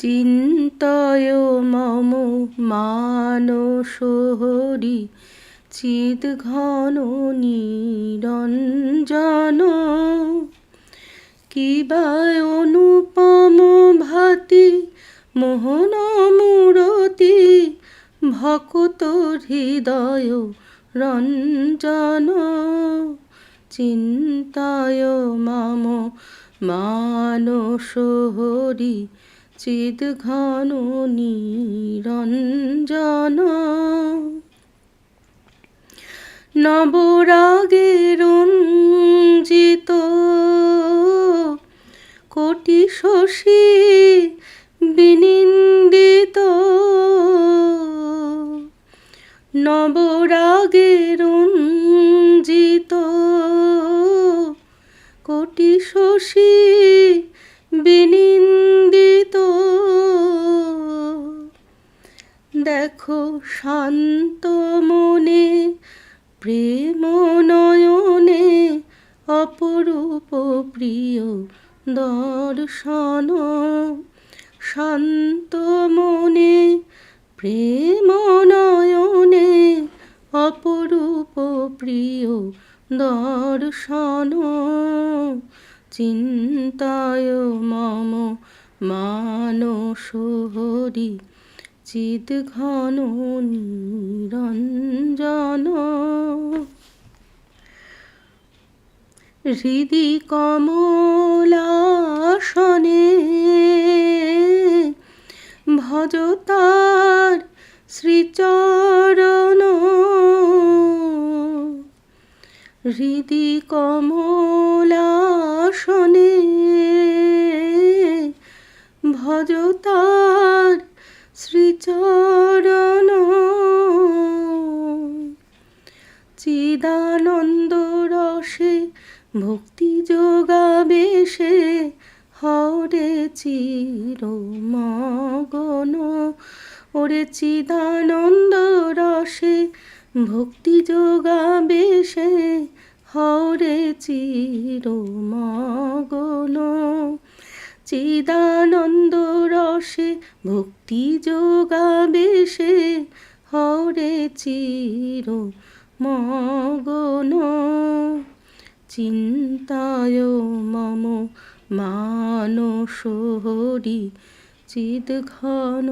চিন্তয় মম মানস হরি চিদ ঘন নিরঞ্জন। কিবায় অনুপম ভাতি, মোহন মূরতি, ভকত হৃদয় রঞ্জন। চিন্তায় মাম মানস হরি চিদ ঘন নিরঞ্জন। নবরাগে রঞ্জিত কোটি শশী বিনিন্দিত। নবরাগে রঞ্জিত কোটি শশী বিনিন্দিত। শান্ত মনে, প্রেম নয়নে অপরূপ প্রিয় দর্শন। শান্ত মনে, প্রেম নয়নে অপরূপ প্রিয় দর্শন। চিন্তায় মম মানস হরি চিদ ঘন নিরঞ্জন। হৃদি কমলাসনে ভজ তার শ্রীচরণ। হৃদি কমলাসনে ভজ তার শ্রীচরণ। চিদানন্দ রসে ভক্তি যোগাবে সে, হরে চির মগন ওরে চিদানন্দ রসে ভক্তি যোগাবে সে, হরে চির চিদানন্দ রসে ভক্তি যোগাবে সে। হরে চির মগন। চিন্তায় মম মানস হরি চিদ ঘন